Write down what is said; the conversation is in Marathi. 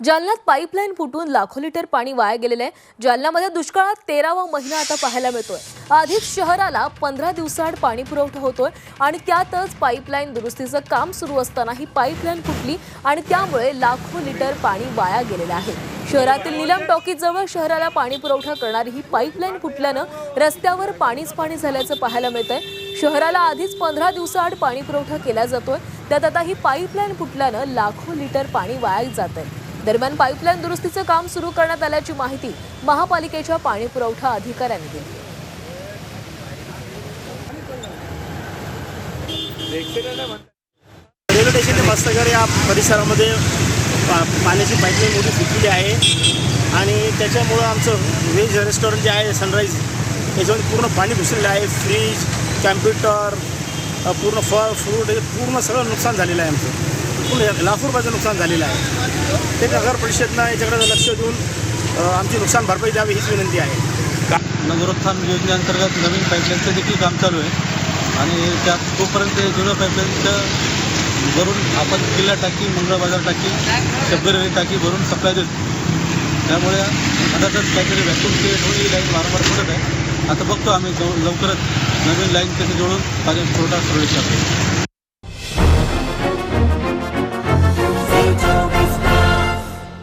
जालन्यात पाईपलाईन फुटून लाखो लिटर पाणी वाया गेलेलं आहे. जालन्यामध्ये दुष्काळात तेरावा महिना आता पाहायला मिळतोय. आधीच शहराला पंधरा दिवसाआड पाणी पुरवठा होतोय आणि त्यातच पाईपलाईन दुरुस्तीचं काम सुरू असताना ही पाईपलाईन फुटली आणि त्यामुळे लाखो लिटर पाणी वाया गेलेलं आहे. शहरातील निलम टॉकीजवळ शहराला पाणी पुरवठा करणारी ही पाईपलाईन फुटल्यानं रस्त्यावर पाणीच पाणी झाल्याचं पाहायला मिळतंय. शहराला आधीच पंधरा दिवसाआड पाणी पुरवठा केला जातोय. त्यात आता ही पाईपलाईन फुटल्यानं लाखो लिटर पाणी वाया जात आहे दरम्यान पाईपलाईन दुरुस्तीचं काम सुरू करण्यात आल्याची माहिती महापालिकेच्या पाणी पुरवठा अधिकाऱ्यांनी दिली रेल्वे स्टेशन ते मस्तगर या परिसरामध्ये पा पाण्याची पाईपलाईन मोठी फुटलेली आहे. आणि त्याच्यामुळं आमचं व्हेज रेस्टॉरंट जे आहे सनराईज याच्यामध्ये पूर्ण पाणी घुसलेलं आहे. फ्रीज कॅम्प्युटर पूर्ण फळ फ्रूट हे पूर्ण सगळं नुकसान झालेलं आहे आमचं. पूर्ण लाखो रुपयाचं नुकसान झालेलं आहे. ते नगर परिषदनं याच्याकडे लक्ष देऊन आमची नुकसान भरपाई द्यावी हीच विनंती आहे. नगरोत्थान योजनेअंतर्गत नवीन पाईपलाईनचं देखील काम चालू आहे. आणि त्यात तोपर्यंत जुन्या पाईपलाईनचं भरून आपण किल्ला टाकी मंगळ बाजार टाकी शब्दरेल्वे टाकी भरून सप्लाय देतो. त्यामुळे आताच काहीतरी व्हॅक्युम क्रिएट होऊन ही लाईन वारंवार पडत आहे. आता बघतो आम्ही लवकरच नवीन लाईन त्याची जोडून पाणी पुरवठा सुरळीत करतो